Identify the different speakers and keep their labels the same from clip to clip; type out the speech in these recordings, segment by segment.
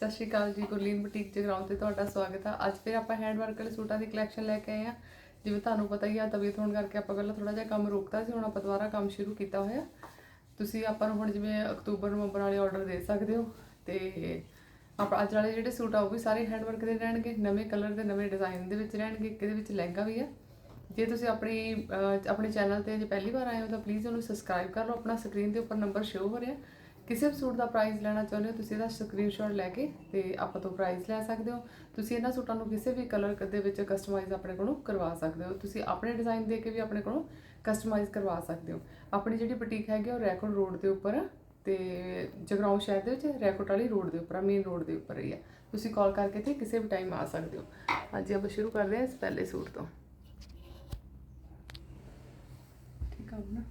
Speaker 1: ਸਤਿ ਸ਼੍ਰੀ ਅਕਾਲ ਜੀ, ਗੁਰਲੀਨ ਬੁਟੀਕ ਜਗਰਾਉਂ ਤੇ ਤੁਹਾਡਾ ਸਵਾਗਤ ਆ। ਅੱਜ ਫਿਰ ਆਪਾਂ ਹੈਂਡ ਵਰਕ ਵਾਲੇ ਸੂਟਾਂ ਦੀ ਕਲੈਕਸ਼ਨ ਲੈ ਕੇ ਆਏ ਆ। ਜਿਵੇਂ ਤੁਹਾਨੂੰ ਪਤਾ ਹੀ ਆ, ਤਬੀਅਤ ਹੋਣ ਕਰਕੇ ਆਪਾਂ ਪਹਿਲਾਂ ਥੋੜਾ ਜਿਹਾ ਕੰਮ ਰੋਕਤਾ ਸੀ, ਹੁਣ ਆਪਾਂ ਦੁਬਾਰਾ ਕੰਮ ਸ਼ੁਰੂ ਕੀਤਾ ਹੋਇਆ। ਤੁਸੀਂ ਆਪਾਂ ਨੂੰ ਹੁਣ ਜਿਵੇਂ ਅਕਤੂਬਰ, ਨਵੰਬਰ ਵਾਲੇ ਆਰਡਰ ਦੇ ਸਕਦੇ ਹੋ। ਤੇ ਆਪਾਂ ਅੱਜ ਵਾਲੇ ਜਿਹੜੇ ਸੂਟ ਆ, ਉਹ ਵੀ ਸਾਰੇ ਹੈਂਡ ਵਰਕ ਦੇ ਰਹਿਣਗੇ। ਨਵੇਂ ਕਲਰ ਦੇ, ਨਵੇਂ ਡਿਜ਼ਾਈਨ ਦੇ ਵਿੱਚ ਰਹਿਣਗੇ। ਇੱਕ ਇਹਦੇ ਵਿੱਚ ਲਹਿੰਗਾ ਵੀ ਆ। ਜੇ ਤੁਸੀਂ ਆਪਣੀ ਆਪਣੇ ਚੈਨਲ ਤੇ ਜੇ ਪਹਿਲੀ ਵਾਰ ਆਏ ਹੋ, ਤਾਂ ਪਲੀਜ਼ ਉਹਨੂੰ ਸਬਸਕ੍ਰਾਈਬ ਕਰ ਲਓ। ਆਪਣਾ ਸਕਰੀਨ ਦੇ ਉੱਪਰ ਨੰਬਰ ਸ਼ੋ ਹੋ ਰਿਹਾ। ਕਿਸੇ ਵੀ ਸੂਟ ਦਾ ਪ੍ਰਾਈਸ ਲੈਣਾ ਚਾਹੁੰਦੇ ਹੋ ਤੁਸੀਂ ਇਹਦਾ ਸਕਰੀਨਸ਼ਾਟ ਲੈ ਕੇ ਤੇ ਆਪਾਂ ਤੋਂ ਪ੍ਰਾਈਸ ਲੈ ਸਕਦੇ ਹੋ। ਤੁਸੀਂ ਇਹਨਾਂ ਸੂਟਾਂ ਨੂੰ ਕਿਸੇ ਵੀ ਕਲਰ ਦੇ ਵਿੱਚ ਕਸਟਮਾਈਜ਼ ਆਪਣੇ ਕੋਲੋਂ ਕਰਵਾ ਸਕਦੇ ਹੋ। ਤੁਸੀਂ ਆਪਣੇ ਡਿਜ਼ਾਈਨ ਦੇ ਕੇ ਵੀ ਆਪਣੇ ਕੋਲੋਂ ਕਸਟਮਾਈਜ਼ ਕਰਵਾ ਸਕਦੇ ਹੋ। ਆਪਣੀ ਜਿਹੜੀ ਬੁਟੀਕ ਹੈਗੀ ਆ, ਉਹ ਰੈਕੋਰਡ ਰੋਡ ਦੇ ਉੱਪਰ ਆ ਤੇ ਜਗਰਾਉਂ ਸ਼ਹਿਰ ਦੇ ਵਿੱਚ ਰੈਕੋਟ ਵਾਲੀ ਰੋਡ ਦੇ ਉੱਪਰ ਮੇਨ ਰੋਡ ਦੇ ਉੱਪਰ ਹੀ ਆ। ਤੁਸੀਂ ਕਾਲ ਕਰਕੇ ਤੇ ਕਿਸੇ ਵੀ ਟਾਈਮ ਆ ਸਕਦੇ ਹੋ। ਅੱਜ ਆਪਾਂ ਸ਼ੁਰੂ ਕਰਦੇ ਹਾਂ ਇਸ ਪਹਿਲੇ ਸੂਟ ਤੋਂ। ਠੀਕ ਆ ਨਾ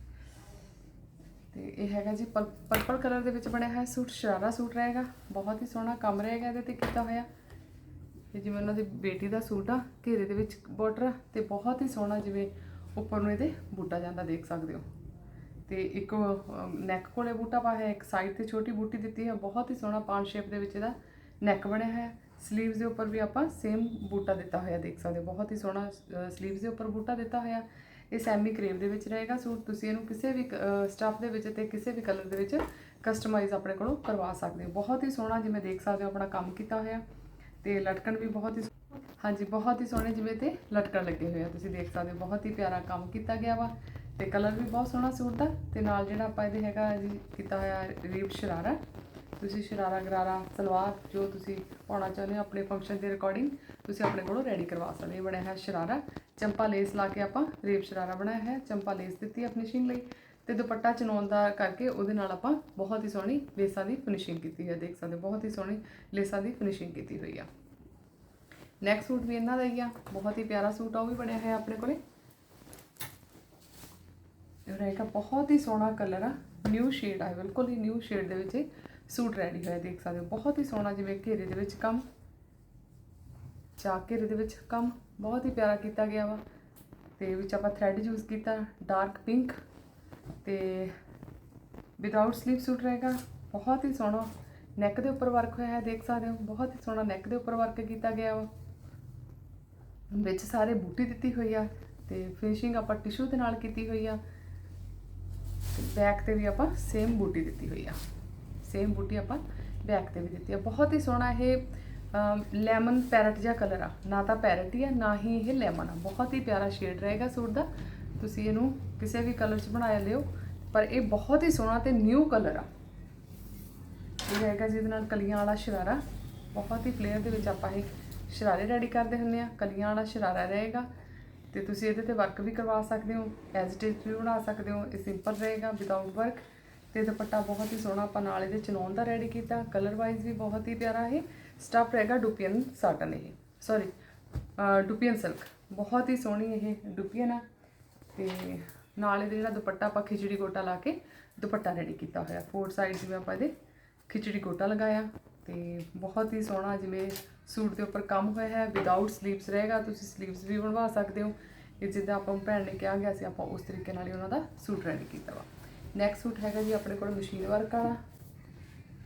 Speaker 1: ਤੇ ਇਹ ਹੈਗਾ ਜੀ ਪਰਪਲ ਕਲਰ ਦੇ ਵਿੱਚ ਬਣਿਆ ਹੋਇਆ ਸੂਟ, ਸ਼ਰਾਰਾ ਸੂਟ ਰਹੇਗਾ। ਬਹੁਤ ਹੀ ਸੋਹਣਾ ਕੰਮ ਰਹੇਗਾ ਇਹਦੇ ਤੇ ਕੀਤਾ ਹੋਇਆ। ਇਹ ਜਿਵੇਂ ਉਹਨਾਂ ਦੀ ਬੇਟੀ ਦਾ ਸੂਟ ਆ, ਘੇਰੇ ਦੇ ਵਿੱਚ ਬਾਰਡਰ ਆ, ਤੇ ਬਹੁਤ ਹੀ ਸੋਹਣਾ ਜਿਵੇਂ ਉੱਪਰ ਨੂੰ ਇਹਦੇ ਬੂਟਾ ਜਾਂਦਾ ਦੇਖ ਸਕਦੇ ਹੋ। ਤੇ ਇੱਕ ਨੈਕ ਕੋਲੇ ਬੂਟਾ ਪਾਇਆ ਹੈ ਇੱਕ ਸਾਈਡ ਤੇ ਛੋਟੀ ਬੂਟੀ ਦਿੱਤੀ ਹੈ ਬਹੁਤ ਹੀ ਸੋਹਣਾ ਪਾਨ ਸ਼ੇਪ ਦੇ ਵਿੱਚ ਇਹਦਾ ਨੈਕ ਬਣਿਆ ਹੈ ਸਲੀਵਸ ਦੇ ਉੱਪਰ ਵੀ ਆਪਾਂ ਸੇਮ ਬੂਟਾ ਦਿੱਤਾ ਹੋਇਆ ਦੇਖ ਸਕਦੇ ਹੋ। ਬਹੁਤ ਹੀ ਸੋਹਣਾ 슬ੀਵਸ ਦੇ ਉੱਪਰ ਬੂਟਾ ਦਿੱਤਾ ਹੋਇਆ। ਇਹ ਸੈਮੀ ਕਰੇਵ ਦੇ ਵਿੱਚ ਰਹੇਗਾ। ਸੂਟ ਤੁਸੀਂ ਇਹਨੂੰ ਕਿਸੇ ਵੀ ਸਟਫ ਦੇ ਵਿੱਚ ਤੇ ਕਿਸੇ ਵੀ ਕਲਰ ਦੇ ਵਿੱਚ ਕਸਟਮਾਈਜ਼ ਆਪਣੇ ਕੋਲੋਂ ਕਰਵਾ ਸਕਦੇ ਹੋ। ਬਹੁਤ ਹੀ ਸੋਹਣਾ ਜਿਵੇਂ ਦੇਖ ਸਕਦੇ ਹੋ ਆਪਣਾ ਕੰਮ ਕੀਤਾ ਹੋਇਆ। ਤੇ ਲਟਕਣ ਵੀ ਬਹੁਤ ਹੀ ਹਾਂਜੀ, ਬਹੁਤ ਹੀ ਸੋਹਣੇ ਜਿਵੇਂ ਤੇ ਲਟਕਣ ਲੱਗੇ ਹੋਏ ਆ। ਤੁਸੀਂ ਦੇਖ ਸਕਦੇ ਹੋ, ਬਹੁਤ ਹੀ ਪਿਆਰਾ ਕੰਮ ਕੀਤਾ ਗਿਆ ਵਾ। ਤੇ ਕਲਰ ਵੀ ਬਹੁਤ ਸੋਹਣਾ ਸੂਟ ਦਾ। ਤੇ ਨਾਲ ਜਿਹੜਾ ਆਪਾਂ ਇਹਦੇ ਹੈਗਾ ਜੀ, ਕੀਤਾ ਹੋਇਆ ਰੀਪ ਸ਼ਰਾਰਾ। ਤੁਸੀਂ ਸ਼ਰਾਰਾ ਗਰਾਰਾ, ਸਲਵਾਰ ਜੋ ਤੁਸੀਂ ਪਾਉਣਾ ਚਾਹੁੰਦੇ ਹੋ ਆਪਣੇ ਫੰਕਸ਼ਨ ਦੇ ਰਿਕਾਰਡਿੰਗ ਤੁਸੀਂ ਆਪਣੇ ਕੋਲੋਂ ਰੈਡੀ ਕਰਵਾ ਸਕਦੇ ਹੋ। ਬਣਿਆ ਹੈ ਸ਼ਰਾਰਾ। ਚੰਪਾ ਲੇਸ ਲਾ ਕੇ ਆਪਾਂ ਰੇਪ ਸ਼ਰਾਰਾ ਬਣਾਇਆ ਹੈ। ਚੰਪਾ ਲੇਸ ਦਿੱਤੀ ਹੈ ਫਿਨਿਸ਼ਿੰਗ ਲਈ। ਤੇ ਦੁਪੱਟਾ ਚਨੌਨ ਦਾ ਕਰਕੇ ਉਹਦੇ ਨਾਲ ਆਪਾਂ ਬਹੁਤ ਹੀ ਸੋਹਣੀ ਲੇਸਾਂ ਦੀ ਫਿਨਿਸ਼ਿੰਗ ਕੀਤੀ ਹੈ। ਦੇਖ ਸਕਦੇ ਬਹੁਤ ਹੀ ਸੋਹਣੀ ਲੇਸਾਂ ਦੀ ਫਿਨਿਸ਼ਿੰਗ ਕੀਤੀ ਹੋਈ ਆ। ਨੈਕਸਟ ਸੂਟ ਵੀ ਇਹਨਾਂ ਦਾ ਹੀ ਆ। ਬਹੁਤ ਹੀ ਪਿਆਰਾ ਸੂਟ ਆ, ਉਹ ਵੀ ਬਣਿਆ ਹੈ ਆਪਣੇ ਕੋਲੇ। ਇਹ ਰਹੇਗਾ ਬਹੁਤ ਹੀ ਸੋਹਣਾ ਕਲਰ ਆ। ਨਿਊ ਸ਼ੇਡ ਆ ਬਿਲਕੁਲ ਹੀ ਨਿਊ ਸ਼ੇਡ ਦੇ ਵਿੱਚ ਇਹ। ਸੂਟ ਰੈਡੀ ਹੋਇਆ ਦੇਖ ਸਕਦੇ ਹੋ। ਬਹੁਤ ਹੀ ਸੋਹਣਾ ਜਿਵੇਂ ਘੇਰੇ ਦੇ ਵਿੱਚ ਕੰਮ, ਚਾਕ ਘੇਰੇ ਦੇ ਵਿੱਚ ਕੰਮ, ਬਹੁਤ ਹੀ ਪਿਆਰਾ ਕੀਤਾ ਗਿਆ ਵਾ। ਤੇ ਵਿੱਚ ਆਪਾਂ ਥ੍ਰੈਡ ਯੂਜ਼ ਕੀਤਾ ਡਾਰਕ ਪਿੰਕ ਤੇ ਵਿਦਆਊਟ ਸਲੀਵ ਸੂਟ ਰਹੇਗਾ। ਬਹੁਤ ਹੀ ਸੋਹਣਾ ਨੈਕ ਦੇ ਉੱਪਰ ਵਰਕ ਹੋਇਆ ਹੈ, ਦੇਖ ਸਕਦੇ ਹੋ। ਬਹੁਤ ਹੀ ਸੋਹਣਾ ਨੈਕ ਦੇ ਉੱਪਰ ਵਰਕ ਕੀਤਾ ਗਿਆ ਵਾ। ਵਿੱਚ ਸਾਰੇ ਬੂਟੀ ਦਿੱਤੀ ਹੋਈ ਆ ਤੇ ਫਿਨਿਸ਼ਿੰਗ ਆਪਾਂ ਟਿਸ਼ੂ ਦੇ ਨਾਲ ਕੀਤੀ ਹੋਈ ਆ। ਤੇ ਬੈਕ ਤੇ ਵੀ ਆਪਾਂ ਸੇਮ ਬੂਟੀ ਦਿੱਤੀ ਹੋਈ ਆ। ਸੇਮ ਬੂਟੀ ਆਪਾਂ ਬੈਕ ਤੇ ਵੀ ਦਿੱਤੀ ਆ। ਬਹੁਤ ਹੀ ਸੋਹਣਾ ਇਹ ਲੈਮਨ ਪੈਰਟ ਜਿਹਾ ਕਲਰ ਆ। ਨਾ ਤਾਂ ਪੈਰਟ ਹੀ ਆ, ਨਾ ਹੀ ਇਹ ਲੈਮਨ ਆ। ਬਹੁਤ ਹੀ ਪਿਆਰਾ ਸ਼ੇਡ ਰਹੇਗਾ ਸੂਟ ਦਾ। ਤੁਸੀਂ ਇਹਨੂੰ ਕਿਸੇ ਵੀ ਕਲਰ 'ਚ ਬਣਾਇਆ ਲਿਓ। ਪਰ ਇਹ ਬਹੁਤ ਹੀ ਸੋਹਣਾ ਤੇ ਨਿਊ ਕਲਰ ਆ। ਇਹ ਹੈਗਾ ਜਿਹਦੇ ਨਾਲ ਕਲੀਆਂ ਵਾਲਾ ਸ਼ਰਾਰਾ। ਬਹੁਤ ਹੀ ਪਲੇਅਰ ਦੇ ਵਿੱਚ ਆਪਾਂ ਇਹ ਸ਼ਰਾਰੇ ਰੈਡੀ ਕਰਦੇ ਹੁੰਦੇ ਆ। ਕਲੀਆਂ ਵਾਲਾ ਸ਼ਰਾਰਾ ਰਹੇਗਾ। ਤੇ ਤੁਸੀਂ ਇਹਦੇ ਤੇ ਵਰਕ ਵੀ ਕਰਵਾ ਸਕਦੇ ਹੋ। ਐਜ਼ ਇਟ ਇਜ਼ ਵੀ ਬਣਾ ਸਕਦੇ ਹੋ। ਇਹ ਸਿੰਪਲ ਰਹੇਗਾ ਵਿਦਆਊਟ ਵਰਕ ਤੇ ਦੁਪੱਟਾ ਬਹੁਤ ਹੀ ਸੋਹਣਾ ਆਪਾਂ ਨਾਲ ਇਹਦੇ ਚਨੌਨ ਦਾ ਰੈਡੀ ਕੀਤਾ ਕਲਰ ਵਾਈਜ਼ ਵੀ ਬਹੁਤ ਹੀ ਪਿਆਰਾ ਇਹ ਸਟਫ ਰਹੇਗਾ ਡੁਪੀਅਨ ਸਾਟਨ ਇਹ ਸੌਰੀ ਡੁਪੀਅਨ ਸਿਲਕ ਬਹੁਤ ਹੀ ਸੋਹਣੀ ਇਹ ਡੁਪੀਅਨ ਆ, ਤੇ ਨਾਲ ਇਹਦੇ ਜਿਹੜਾ ਦੁਪੱਟਾ ਆਪਾਂ ਖਿਚੜੀ ਗੋਟਾ ਲਾ ਕੇ ਦੁਪੱਟਾ ਰੈਡੀ ਕੀਤਾ ਹੋਇਆ ਫੋਰ ਸਾਈਡ ਜਿਵੇਂ ਆਪਾਂ ਇਹਦੇ ਖਿਚੜੀ ਗੋਟਾ ਲਗਾਇਆ, ਤੇ ਬਹੁਤ ਹੀ ਸੋਹਣਾ ਜਿਵੇਂ ਸੂਟ ਦੇ ਉੱਪਰ ਕੰਮ ਹੋਇਆ ਹੈ ਵਿਦਆਊਟ ਸਲੀਵਸ ਰਹੇਗਾ, ਤੁਸੀਂ ਸਲੀਵਸ ਵੀ ਬਣਵਾ ਸਕਦੇ ਹੋ, ਇਹ ਜਿੱਦਾਂ ਆਪਾਂ ਭੈਣ ਨੇ ਕਿਹਾ ਗਿਆ ਸੀ, ਆਪਾਂ ਉਸ ਤਰੀਕੇ ਨਾਲ ਹੀ ਉਹਨਾਂ ਦਾ ਸੂਟ ਰੈਡੀ ਕੀਤਾ ਵਾ। ਨੈਕਸਟ ਸੂਟ ਹੈਗਾ ਜੀ ਆਪਣੇ ਕੋਲ ਮਸ਼ੀਨ ਵਰਕ ਵਾਲਾ।